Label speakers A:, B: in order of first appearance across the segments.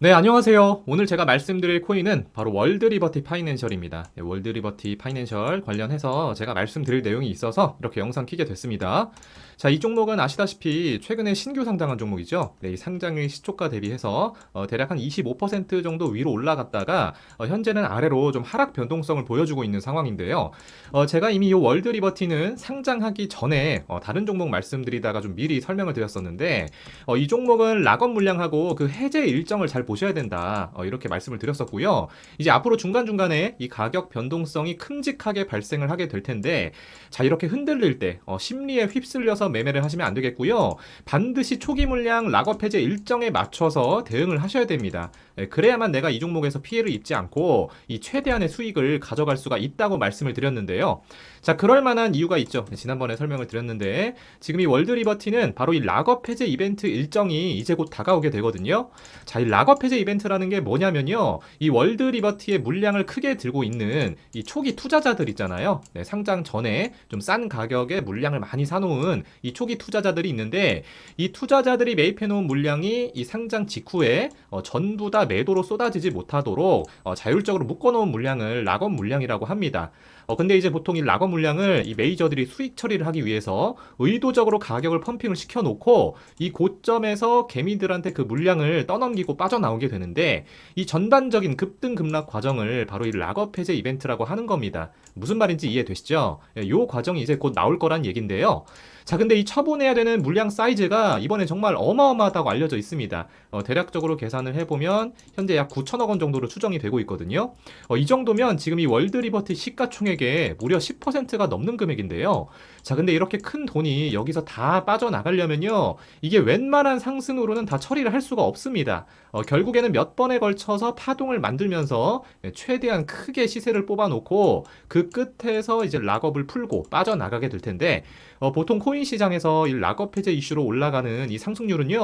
A: 네, 안녕하세요. 오늘 제가 말씀드릴 코인은 바로 월드 리버티 파이낸셜입니다. 네, 월드 리버티 파이낸셜 관련해서 제가 말씀드릴 내용이 있어서 이렇게 영상 키게 됐습니다. 자, 이 종목은 아시다시피 최근에 신규 상장한 종목이죠. 네, 이 상장일 시초가 대비해서 어, 대략 한 25% 정도 위로 올라갔다가 어, 현재는 아래로 좀 하락 변동성을 보여주고 있는 상황인데요. 어, 제가 이미 이 월드 리버티는 상장하기 전에 어, 다른 종목 말씀드리다가 좀 미리 설명을 드렸었는데 어, 이 종목은 락업 물량하고 그 해제 일정을 잘 보셔야 된다. 어, 이렇게 말씀을 드렸었고요. 이제 앞으로 중간중간에 이 가격 변동성이 큼직하게 발생을 하게 될 텐데 자, 이렇게 흔들릴 때 어, 심리에 휩쓸려서 매매를 하시면 안 되겠고요. 반드시 초기 물량 락업 해제 일정에 맞춰서 대응을 하셔야 됩니다. 예, 그래야만 내가 이 종목에서 피해를 입지 않고 이 최대한의 수익을 가져갈 수가 있다고 말씀을 드렸는데요. 자, 그럴 만한 이유가 있죠. 네, 지난번에 설명을 드렸는데 지금 이 월드 리버티는 바로 이 락업 해제 이벤트 일정이 이제 곧 다가오게 되거든요. 자, 이 락업 해제 이벤트라는 게 뭐냐면요. 이 월드 리버티의 물량을 크게 들고 있는 이 초기 투자자들 있잖아요. 네, 상장 전에 좀 싼 가격에 물량을 많이 사놓은 이 초기 투자자들이 있는데 이 투자자들이 매입해 놓은 물량이 이 상장 직후에 어, 전부 다 매도로 쏟아지지 못하도록 어, 자율적으로 묶어놓은 물량을 락업 물량이라고 합니다. 어, 근데 이제 보통 이 락업 물량을 이 메이저들이 수익 처리를 하기 위해서 의도적으로 가격을 펌핑을 시켜놓고 이 고점에서 개미들한테 그 물량을 떠넘기고 빠져나 오게 되는데 이 전반적인 급등 급락 과정을 바로 이 락업 해제 이벤트라고 하는 겁니다. 무슨 말인지 이해되시죠? 예, 이 과정이 이제 곧 나올 거란 얘긴데요. 자, 근데 이 처분해야 되는 물량 사이즈가 이번에 정말 어마어마하다고 알려져 있습니다. 어, 대략적으로 계산을 해보면 현재 약 9천억 원 정도로 추정이 되고 있거든요. 어, 이 정도면 지금 이 월드 리버티 시가총액의 무려 10%가 넘는 금액인데요. 자, 근데 이렇게 큰 돈이 여기서 다 빠져나가려면요. 이게 웬만한 상승으로는 다 처리를 할 수가 없습니다. 어, 결국에는 몇 번에 걸쳐서 파동을 만들면서 최대한 크게 시세를 뽑아놓고 그 끝에서 이제 락업을 풀고 빠져나가게 될 텐데 어, 보통 코인 시장에서 이 락업 해제 이슈로 올라가는 이 상승률은요,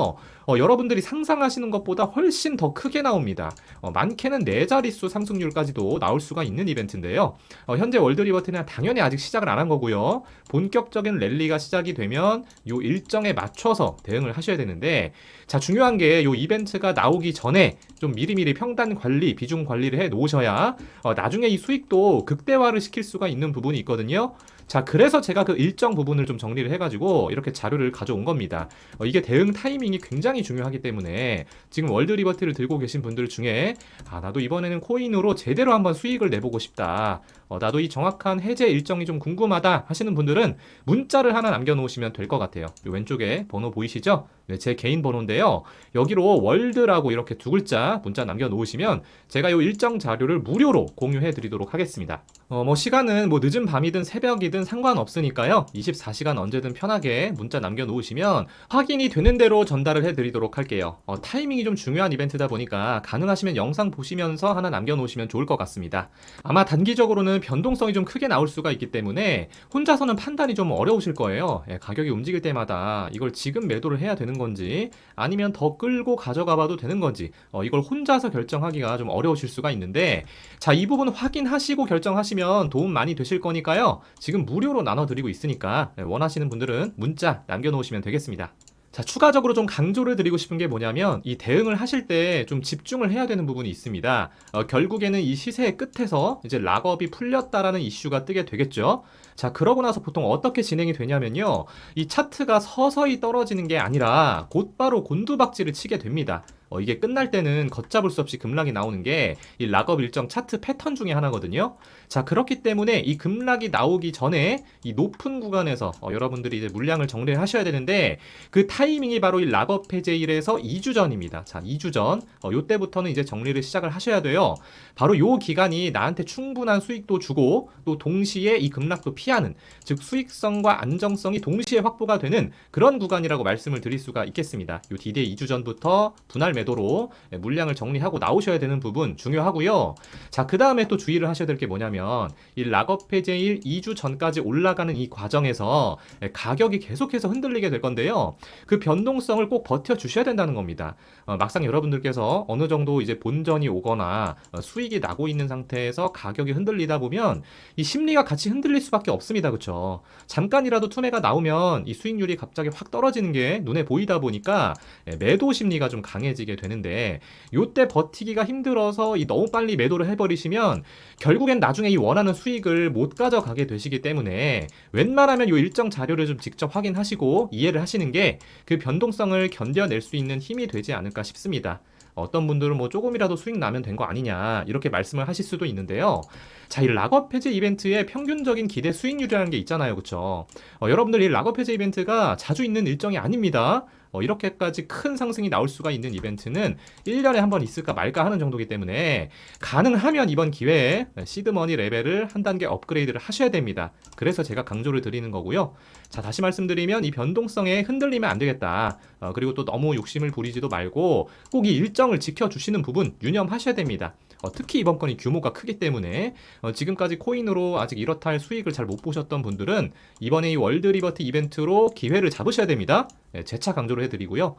A: 어, 여러분들이 상상하시는 것보다 훨씬 더 크게 나옵니다. 어, 많게는 네 자릿수 상승률까지도 나올 수가 있는 이벤트인데요. 어, 현재 월드 리버트는 당연히 아직 시작을 안 한 거고요. 본격적인 랠리가 시작이 되면 요 일정에 맞춰서 대응을 하셔야 되는데, 자 중요한 게 요 이벤트가 나오기 전에 좀 미리미리 평단 관리, 비중 관리를 해 놓으셔야 어, 나중에 이 수익도 극대화를 시킬 수가 있는 부분이 있거든요. 자, 그래서 제가 그 일정 부분을 좀 정리를 해가 지고 이렇게 자료를 가져온 겁니다. 어, 이게 대응 타이밍이 굉장히 중요하기 때문에 지금 월드 리버티를 들고 계신 분들 중에 아, 나도 이번에는 코인으로 제대로 한번 수익을 내보고 싶다. 어, 나도 이 정확한 해제 일정이 좀 궁금하다 하시는 분들은 문자를 하나 남겨놓으시면 될 것 같아요. 요 왼쪽에 번호 보이시죠? 네, 제 개인 번호인데요. 여기로 월드라고 이렇게 두 글자 문자 남겨놓으시면 제가 요 일정 자료를 무료로 공유해 드리도록 하겠습니다. 어, 뭐 시간은 뭐 늦은 밤이든 새벽이든 상관없으니까요. 24시간 언제든 편하게 문자 남겨놓으시면 확인이 되는 대로 전달을 해드리도록 할게요. 어, 타이밍이 좀 중요한 이벤트다 보니까 가능하시면 영상 보시면서 하나 남겨놓으시면 좋을 것 같습니다. 아마 단기적으로는 변동성이 좀 크게 나올 수가 있기 때문에 혼자서는 판단이 좀 어려우실 거예요. 예, 가격이 움직일 때마다 이걸 지금 매도를 해야 되는 건지 아니면 더 끌고 가져가 봐도 되는 건지 어, 이걸 혼자서 결정하기가 좀 어려우실 수가 있는데 자, 이 부분 확인하시고 결정하시면 도움 많이 되실 거니까요. 지금 무료로 나눠드리고 있으니까 예, 원하시는 분들은 문자 남겨놓으시면 되겠습니다. 자, 추가적으로 좀 강조를 드리고 싶은 게 뭐냐면 이 대응을 하실 때 좀 집중을 해야 되는 부분이 있습니다. 어, 결국에는 이 시세의 끝에서 이제 락업이 풀렸다라는 이슈가 뜨게 되겠죠. 자, 그러고 나서 보통 어떻게 진행이 되냐면요. 이 차트가 서서히 떨어지는 게 아니라 곧바로 곤두박질을 치게 됩니다. 어, 이게 끝날 때는 걷잡을 수 없이 급락이 나오는 게 이 락업 일정 차트 패턴 중에 하나거든요. 자, 그렇기 때문에 이 급락이 나오기 전에 이 높은 구간에서 어, 여러분들이 이제 물량을 정리를 하셔야 되는데 그 타이밍이 바로 이 락업 해제일에서 2주 전입니다. 자, 2주 전. 어, 요때부터는 이제 정리를 시작을 하셔야 돼요. 바로 요 기간이 나한테 충분한 수익도 주고 또 동시에 이 급락도 피 하는 즉 수익성과 안정성이 동시에 확보가 되는 그런 구간이라고 말씀을 드릴 수가 있겠습니다. 요 디데이 2주 전부터 분할 매도로 예, 물량을 정리하고 나오셔야 되는 부분 중요하고요. 자, 그 다음에 또 주의를 하셔야 될 게 뭐냐면 이 락업 해제일 2주 전까지 올라가는 이 과정에서 예, 가격이 계속해서 흔들리게 될 건데요. 그 변동성을 꼭 버텨 주셔야 된다는 겁니다. 어, 막상 여러분들께서 어느 정도 이제 본전이 오거나 어, 수익이 나고 있는 상태에서 가격이 흔들리다 보면 이 심리가 같이 흔들릴 수밖에 없습니다. 그쵸? 잠깐이라도 투매가 나오면 이 수익률이 갑자기 확 떨어지는 게 눈에 보이다 보니까 예, 매도 심리가 좀 강해지게 되는데 요때 버티기가 힘들어서 이 너무 빨리 매도를 해버리시면 결국엔 나중에 이 원하는 수익을 못 가져가게 되시기 때문에 웬만하면 요 일정 자료를 좀 직접 확인하시고 이해를 하시는 게 그 변동성을 견뎌낼 수 있는 힘이 되지 않을까 싶습니다. 어떤 분들은 뭐 조금이라도 수익 나면 된 거 아니냐 이렇게 말씀을 하실 수도 있는데요. 자, 이 락업 해제 이벤트의 평균적인 기대 수익률이라는 게 있잖아요. 그쵸? 어, 여러분들 이 락업 해제 이벤트가 자주 있는 일정이 아닙니다. 어, 이렇게까지 큰 상승이 나올 수가 있는 이벤트는 1년에 한 번 있을까 말까 하는 정도이기 때문에 가능하면 이번 기회에 시드머니 레벨을 한 단계 업그레이드를 하셔야 됩니다. 그래서 제가 강조를 드리는 거고요. 자, 다시 말씀드리면 이 변동성에 흔들리면 안 되겠다. 어, 그리고 또 너무 욕심을 부리지도 말고 꼭 이 일정을 지켜주시는 부분 유념하셔야 됩니다. 어, 특히 이번 건이 규모가 크기 때문에 어, 지금까지 코인으로 아직 이렇다 할 수익을 잘 못 보셨던 분들은 이번에 이 월드 리버트 이벤트로 기회를 잡으셔야 됩니다. 네, 재차 강조를 해드리고요.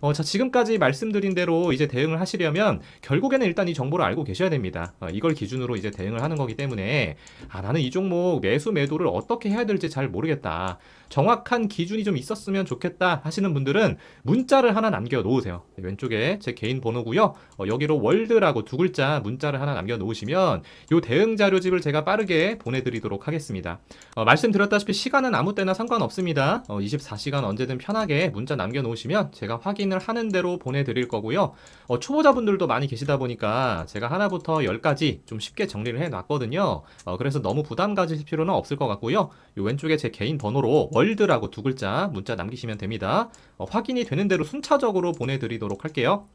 A: 어, 자, 지금까지 말씀드린 대로 이제 대응을 하시려면 결국에는 일단 이 정보를 알고 계셔야 됩니다. 어, 이걸 기준으로 이제 대응을 하는 거기 때문에 아, 나는 이 종목 매수 매도를 어떻게 해야 될지 잘 모르겠다. 정확한 기준이 좀 있었으면 좋겠다 하시는 분들은 문자를 하나 남겨 놓으세요. 네, 왼쪽에 제 개인 번호고요. 어, 여기로 월드라고 두 글자 문자를 하나 남겨 놓으시면 요 대응 자료집을 제가 빠르게 보내드리도록 하겠습니다. 어, 말씀드렸다시피 시간은 아무 때나 상관없습니다. 어, 24시간 언제든 편하게 문자 남겨 놓으시면 제가 확인을 하는 대로 보내드릴 거고요. 어, 초보자분들도 많이 계시다 보니까 제가 하나부터 열까지 좀 쉽게 정리를 해 놨거든요. 어, 그래서 너무 부담 가지실 필요는 없을 것 같고요. 요 왼쪽에 제 개인 번호로 월드라고 두 글자 문자 남기시면 됩니다. 어, 확인이 되는 대로 순차적으로 보내드리도록 할게요.